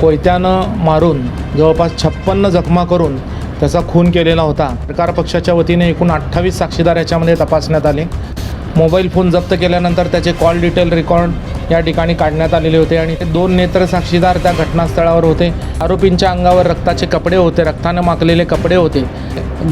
कोयत्यानं मारून जवळपास छप्पन्न जखमा करून त्याचा खून केलेला होता. सरकार पक्षाच्या वतीने एकूण अठ्ठावीस साक्षीदार याच्यामध्ये तपासण्यात आले. मोबाईल फोन जप्त केल्यानंतर त्याचे कॉल डिटेल रेकॉर्ड या ठिकाणी काढण्यात आलेले होते आणि ते दोन नेत्र साक्षीदार त्या घटनास्थळावर होते. आरोपींच्या अंगावर रक्ताचे कपडे होते रक्तानं माकलेले कपडे होते.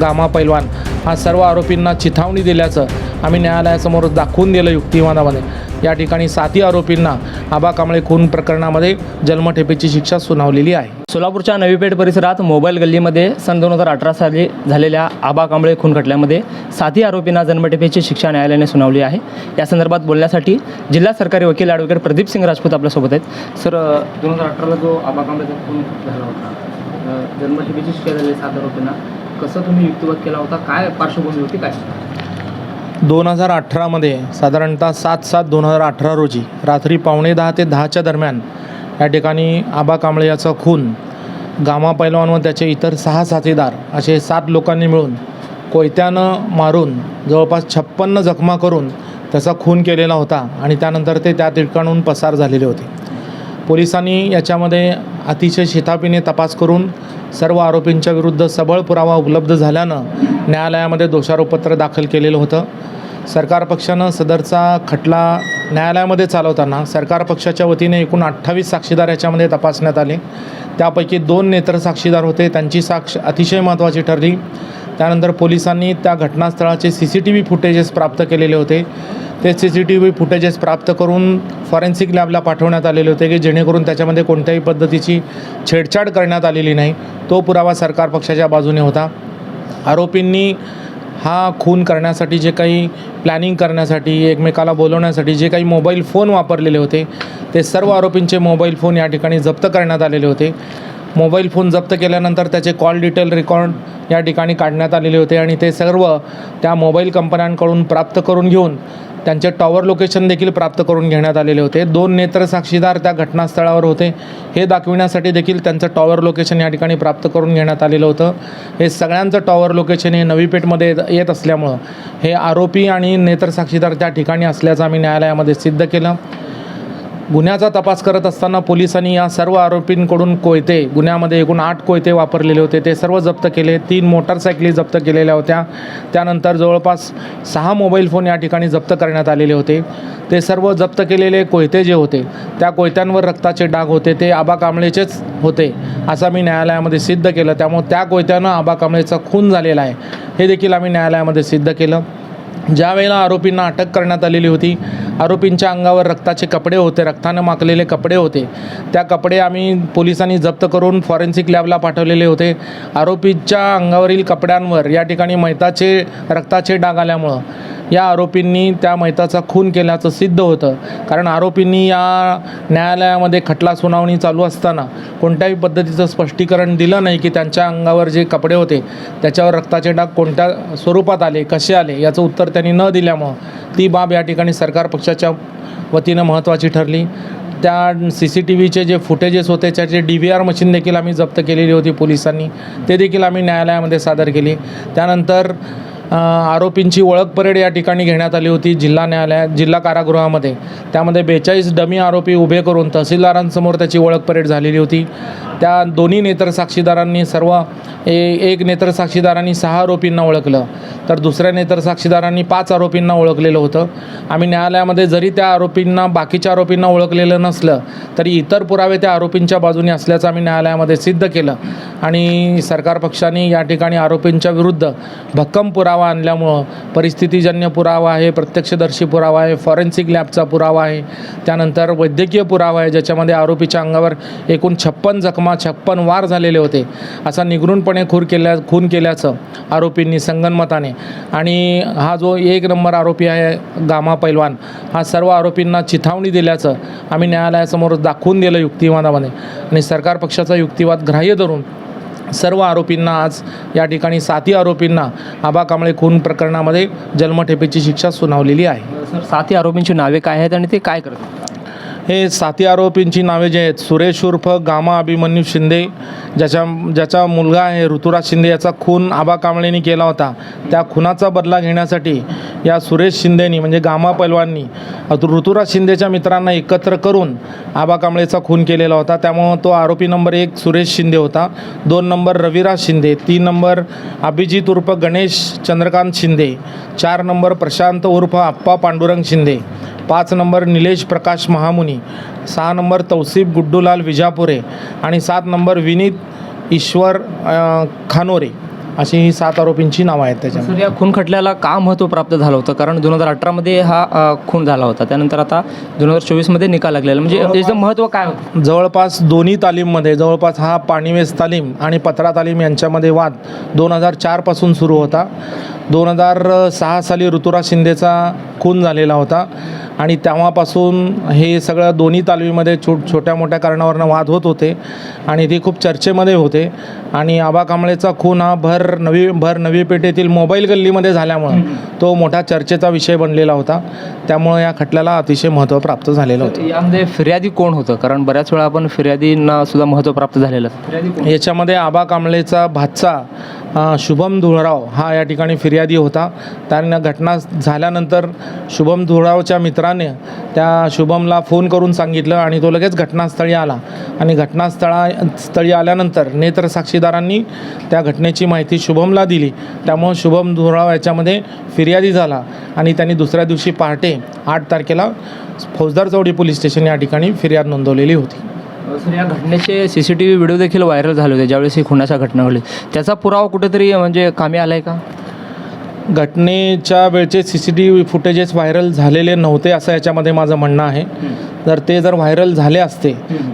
गामा पैलवान हा सर्व आरोपींना चिथावणी दिल्याचं आम्ही न्यायालयासमोर दाखवून दिलं युक्तिवादामध्ये. या ठिकाणी साती आरोपींना आबा कांबळे खून प्रकरणामध्ये जन्मठेपेची शिक्षा सुनावलेली आहे. सोलापूरच्या नवीपेठ परिसरात मोबाईल गल्लीमध्ये सन दोन हजार अठरा साली झालेल्या आबा कांबळे खून खटल्यामध्ये साती आरोपींना जन्मठेपेची शिक्षा न्यायालयाने सुनावली आहे. या संदर्भात बोलण्यासाठी जिल्हा सरकारी वकील ॲडव्होकेट प्रदीप सिंग राजपूत आपल्यासोबत आहेत. सर दोन हजार अठराला जो आबा कांबळेचा खून झाला होता जन्मठेपेची शिक्षा झाली सात आरोपींना कसं तुम्ही युक्तिवाद केला होता? काय पार्श्वभूमी होती काय? दोन हजार अठरामध्ये साधारणतः सात सात दोन हजार अठरा रोजी रात्री पावणे दहा ते दहाच्या दरम्यान या ठिकाणी आबा कांबळे याचा खून गामा पैलवान व त्याचे इतर सहा साथीदार असे सात लोकांनी मिळून कोयत्यानं मारून जवळपास छप्पन्न जखमा करून त्याचा खून केलेला होता आणि त्यानंतर ते त्या ठिकाणून पसार झालेले होते. पोलिसांनी याच्यामध्ये अतिशय शितापीने तपास करून सर्व आरोपींच्या विरुद्ध सबळ पुरावा उपलब्ध झाल्यानं न्यायालयामध्ये दोषारोपपत्र दाखल केलेलं होतं. सरकार पक्षानं सदरचा खटला न्यायालयामध्ये चालवताना सरकार पक्षाच्या वतीने एकूण अठ्ठावीस साक्षीदार याच्यामध्ये तपासण्यात आले. त्यापैकी दोन नेत्र साक्षीदार होते. त्यांची साक्ष अतिशय महत्त्वाची ठरली. त्यानंतर पोलिसांनी त्या घटनास्थळाचे C C T V footages प्राप्त केलेले होते. ते C C T V footages प्राप्त करून फॉरेन्सिक लॅबला पाठवण्यात आलेले होते की जेणेकरून त्याच्यामध्ये कोणत्याही पद्धतीची छेडछाड करण्यात आलेली नाही. तो पुरावा सरकार पक्षाच्या बाजूने होता. आरोपींनी हा खून करण्यासाठी जे काही प्लॅनिंग करण्यासाठी एकमेकाला बोलवण्यासाठी जे काही मोबाईल फोन वापरलेले होते ते सर्व आरोपींचे मोबाईल फोन या ठिकाणी जप्त करण्यात आलेले होते. मोबाईल फोन जप्त केल्यानंतर त्याचे कॉल डिटेल रेकॉर्ड या ठिकाणी काढण्यात आलेले होते आणि ते सर्व त्या मोबाईल कंपन्यांकडून प्राप्त करून घेऊन त्यांचे टॉवर लोकेशन देखील प्राप्त करून घेण्यात आलेले होते. दोन नेत्र साक्षीदार त्या घटनास्थळावर होते. हे दाखविण्यासाठी देखील त्यांचं टॉवर लोकेशन या ठिकाणी प्राप्त करून घेण्यात आलेलं होतं. हे सगळ्यांचं टॉवर लोकेशन हे नवीपेठमध्ये येत- येत असल्यामुळं हे आरोपी आणि नेत्रसाक्षीदार त्या ठिकाणी असल्याचं आम्ही न्यायालयामध्ये सिद्ध केलं. गुन्ह्याचा तपास करत असताना पोलिसांनी या सर्व आरोपींकडून कोयते गुन्ह्यामध्ये एकूण आठ कोयते वापरलेले होते. ते सर्व जप्त केले. तीन मोटारसायकली जप्त केलेल्या होत्या. त्यानंतर जवळपास सहा मोबाईल फोन या ठिकाणी जप्त करण्यात आलेले होते. ते सर्व जप्त केलेले कोयते जे होते त्या कोयत्यांवर रक्ताचे डाग होते. ते आबा कांबळेचेच होते असं मी न्यायालयामध्ये सिद्ध केलं. त्यामुळे त्या कोयत्यानं आबा कांबळेचा खून झालेला आहे. हे देखील आम्ही न्यायालयामध्ये सिद्ध केलं. ज्या वेळेला आरोपींना अटक करण्यात आलेली होती आरोपींच्या अंगावर रक्ताचे कपडे होते रक्तानं माकलेले कपडे होते. त्या कपडे आम्ही पोलिसांनी जप्त करून फॉरेन्सिक लॅबला पाठवलेले होते. आरोपीच्या अंगावरील कपड्यांवर या ठिकाणी मैताचे रक्ताचे डाग आल्यामुळं. या आरोपींनी त्या मैताचा खून केल्याचं सिद्ध होतं. कारण आरोपींनी या न्यायालयामध्ये खटला सुनावणी चालू असताना कोणत्याही पद्धतीचं स्पष्टीकरण दिलं नाही की त्यांच्या अंगावर जे कपडे होते त्याच्यावर रक्ताचे डाग कोणत्या स्वरूपात आले कसे आले याचं उत्तर त्यांनी न दिल्यामुळं ती बाब या ठिकाणी सरकार पक्षाच्या वतीनं महत्त्वाची ठरली. त्या सी सी टी व्हीचे जे फुटेजेस होते त्याचे डी व्ही आर मशीन देखील आम्ही जप्त केलेली होती पोलिसांनी. ते देखील आम्ही न्यायालयामध्ये सादर केली. त्यानंतर आरोपींची ओळख परेड या ठिकाणी घेण्यात आली होती जिल्हा न्यायालयात जिल्हा कारागृहामध्ये. त्यामध्ये बेचाळीस डमी आरोपी उभे करून तहसीलदारांसमोर त्याची ओळख परेड झालेली होती. त्या दोन्ही नेत्र साक्षीदारांनी सर्व ए एक नेत्र साक्षीदारांनी सहा आरोपींना ओळखलं तर दुसऱ्या नेत्र साक्षीदारांनी पाच आरोपींना ओळखलेलं होतं. आम्ही न्यायालयामध्ये जरी त्या आरोपींना बाकीच्या आरोपींना ओळखलेलं नसलं तरी इतर पुरावे त्या आरोपींच्या बाजूने असल्याचं आम्ही न्यायालयामध्ये सिद्ध केलं. आणि सरकार पक्षाने या ठिकाणी आरोपींच्या विरुद्ध भक्कम पुरावा आणल्यामुळं परिस्थितीजन्य पुरावा आहे प्रत्यक्षदर्शी पुरावा आहे फॉरेन्सिक लॅबचा पुरावा आहे त्यानंतर वैद्यकीय पुरावा आहे ज्याच्यामध्ये आरोपीच्या अंगावर एकूण छप्पन जखमा छप्पन वार झालेले होते. असा निगरूनपणे खून केल्या खून केल्याचं आरोपींनी संगनमताने. आणि हा जो एक नंबर आरोपी आहे गामा पैलवान हा सर्व आरोपींना चिथावणी दिल्याचं आम्ही न्यायालयासमोर दाखवून दिलं युक्तिवादामध्ये. आणि सरकार पक्षाचा युक्तिवाद ग्राह्य धरून सर्व आरोपींना आज या ठिकाणी साथी आरोपींना आबा कांबळे खून प्रकरणामध्ये जन्मठेपेची शिक्षा सुनावलेली आहे. सर साथी आरोपींची नावे काय आहेत आणि ते काय करतात? हे साथी आरोपींची नावे जे आहेत सुरेश उर्फ गामा अभिमन्यू शिंदे ज्याच्या ज्याचा मुलगा आहे ऋतुराज शिंदे याचा खून आबा कांबळेंनी केला होता. त्या खुनाचा बदला घेण्यासाठी या सुरेश शिंदेनी म्हणजे गामा पैलवांनी ऋतुराज शिंदेच्या मित्रांना एकत्र करून आबा कांबळेचा खून केलेला होता. त्यामुळं तो आरोपी नंबर एक सुरेश शिंदे होता. दोन नंबर रविराज शिंदे तीन नंबर अभिजित उर्फ गणेश चंद्रकांत शिंदे चार नंबर प्रशांत उर्फ आप्पा पांडुरंग शिंदे. पाच नंबर निलेश प्रकाश महामुनी सहा नंबर तौसिफ गुड्डूलाल विजापुरे आणि सात नंबर विनीत ईश्वर खानोरे अशी ही सात आरोपींची नावं आहेत त्याच्यामध्ये. सर या खून खटल्याला का महत्त्व प्राप्त झालं होतं? कारण दोन हजार अठरामध्ये हा खून झाला होता. त्यानंतर आता दोन हजार चोवीसमध्ये निकाल लागलेला म्हणजे याचं महत्त्व काय होतं? जवळपास दोन्ही तालीममध्ये जवळपास हा पाणीवेस तालीम आणि पत्रा तालीम यांच्यामध्ये वाद दोन हजार चारपासून सुरू होता. दोन हजार सहा साली ऋतुराज शिंदेचा खून झालेला होता आणि तेव्हापासून हे सगळं दोन्ही तालमीमध्ये छो छोट्या मोठ्या कारणावरनं वाद होत होते आणि ते खूप चर्चेमध्ये होते. आणि आबा कांबळेचा खून हा भर नवी भर नवी पेठेतील मोबाईल गल्लीमध्ये झाल्यामुळं तो मोठा चर्चेचा विषय बनलेला होता. त्यामुळं या खटल्याला अतिशय महत्त्व प्राप्त झालेलं होतं. यामध्ये फिर्यादी कोण होतं? कारण बऱ्याच वेळा आपण फिर्यादींना सुद्धा महत्त्व प्राप्त झालेलं याच्यामध्ये आबा कांबळेचा अ, शुभम धुळराव हा या ठिकाणी फिर्यादी होता. त्यांना घटना झाल्यानंतर शुभम धुळरावच्या मित्राने त्या शुभमला फोन करून सांगितलं आणि तो लगेच घटनास्थळी आला. आणि घटनास्थळा स्थळी आल्यानंतर नेत्र साक्षीदारांनी त्या घटनेची माहिती शुभमला दिली. त्यामुळं शुभम धुळराव याच्यामध्ये फिर्यादी झाला आणि त्यांनी दुसऱ्या दिवशी पहाटे आठ तारखेला फौजदार चौडी पोलीस स्टेशन या ठिकाणी फिर्याद नोंदवलेली होती. सर या घटनेचे C C T V video देखील व्हायरल झाले होते ज्यावेळेस ही खुनाच्या घटना घडली. त्याचा पुरावा कुठेतरी म्हणजे कामी आला आहे का? घटनेच्या वेळचे C C T V footages viral झालेले नव्हते असं याच्यामध्ये माझं म्हणणं आहे. जर ते जर व्हायरल झाले असते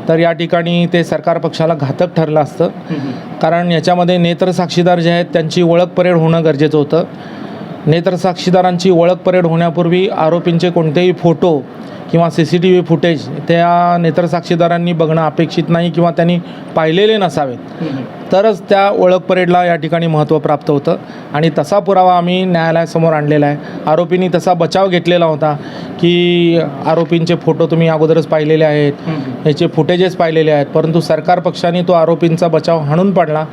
तर या ठिकाणी ते सरकार पक्षाला घातक ठरलं असतं. कारण याच्यामध्ये नेत्र साक्षीदार जे आहेत त्यांची ओळख परेड होणं गरजेचं होतं. नेत्र साक्षीदारांची ओळख परेड होण्यापूर्वी आरोपींचे कोणतेही फोटो किंवा C C T V footage त्या नेत्र साक्षीदारांनी बघणं अपेक्षित नाही किंवा त्यांनी पाहिलेले नसावेत. तरच त्या ओळख परेडला या ठिकाणी महत्त्व प्राप्त होतं. आणि तसा पुरावा आम्ही न्यायालयासमोर आणलेला आहे. आरोपींनी तसा बचाव घेतलेला होता की आरोपींचे फोटो तुम्ही अगोदरच पाहिलेले आहेत. याचे फुटेजेस पाहिलेले आहेत. परंतु सरकार पक्षाने तो आरोपींचा बचाव हाणून पाडला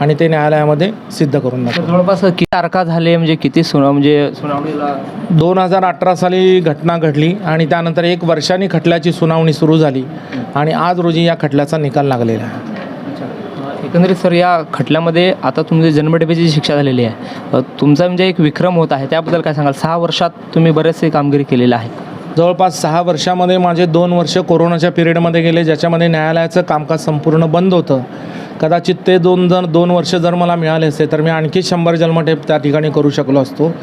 आणि ते न्यायालयामध्ये सिद्ध करून जवळपास किती तारखा झाले? म्हणजे किती सुना म्हणजे सुनावणीला दोन हजार अठरा साली घटना घडली आणि त्यानंतर एक वर्षांनी खटल्याची सुनावणी सुरू झाली आणि आज रोजी या खटल्याचा निकाल लागलेला आहे. एकंदरीत सर या खटल्यामध्ये आता तुमची जन्मठेपेची शिक्षा झालेली आहे. तुमचा म्हणजे एक विक्रम होत आहे. त्याबद्दल काय सांगाल? सहा वर्षात तुम्ही बरेचसे कामगिरी केलेलं आहे. जवळपास सहा वर्षामध्ये माझे दोन वर्ष कोरोनाच्या पिरियडमध्ये गेले ज्याच्यामध्ये न्यायालयाचं कामकाज संपूर्ण बंद होतं. कदाचित ते दोन जर दोन वर्ष जर मला मिळाले असते तर मी आणखी शंभर जन्मठेप त्या ठिकाणी करू शकलो असतो.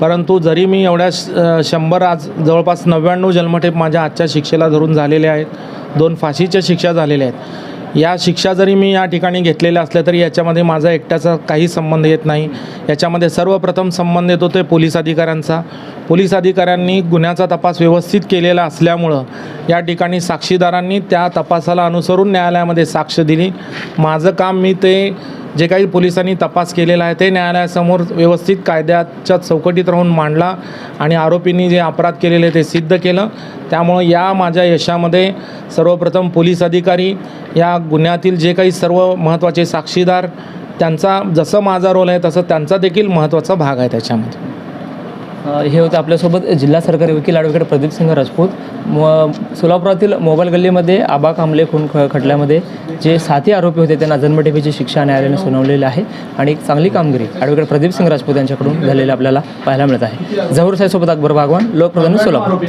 परंतु जरी मी एवढ्या श- शंभर आज जवळपास नव्याण्णव जन्मठेप माझ्या आजच्या शिक्षेला धरून झालेले आहेत दोन फाशीच्या शिक्षा झालेल्या आहेत या शिक्षा जरी मी या ठिकाणी घेतलेल्या असल्या तरी याच्यामध्ये माझा एकट्याचा काही संबंध येत नाही. याच्यामध्ये सर्वप्रथम संबंध येतो ते पोलीस अधिकाऱ्यांचा. पोलीस अधिकाऱ्यांनी गुन्ह्याचा तपास व्यवस्थित केलेला असल्यामुळं या ठिकाणी साक्षीदारांनी त्या तपासाला अनुसरून न्यायालयामध्ये साक्ष दिली. माझं काम मी ते जे काही पोलिसांनी तपास केलेला आहे ते न्यायालयासमोर व्यवस्थित कायद्याच्या चौकटीत राहून मांडला आणि आरोपींनी जे अपराध केलेले ते सिद्ध केलं. त्यामुळं या माझ्या यशामध्ये सर्वप्रथम पोलीस अधिकारी या गुन्ह्यातील जे काही सर्व महत्त्वाचे साक्षीदार त्यांचा जसं माझा रोल आहे तसं त्यांचा देखील महत्त्वाचा भाग आहे त्याच्यामध्ये. हे होतं आपल्यासोबत जिल्हा सरकारी वकील ॲडव्होकेट प्रदीप सिंह राजपूत. म सोलापुरातील मोबाईल गल्लीमध्ये आबा कांबले खून ख खटल्यामध्ये जे साथी आरोपी होते त्यांना जन्मठेपेची शिक्षा न्यायालयाने सुनावलेली आहे आणि एक चांगली कामगिरी ॲडव्होकेट प्रदीपसिंह राजपूत यांच्याकडून झालेली आपल्याला पाहायला मिळत आहे. जहूर साहेबसोबत अकबर भागवान लोकप्रधान सोलापूर.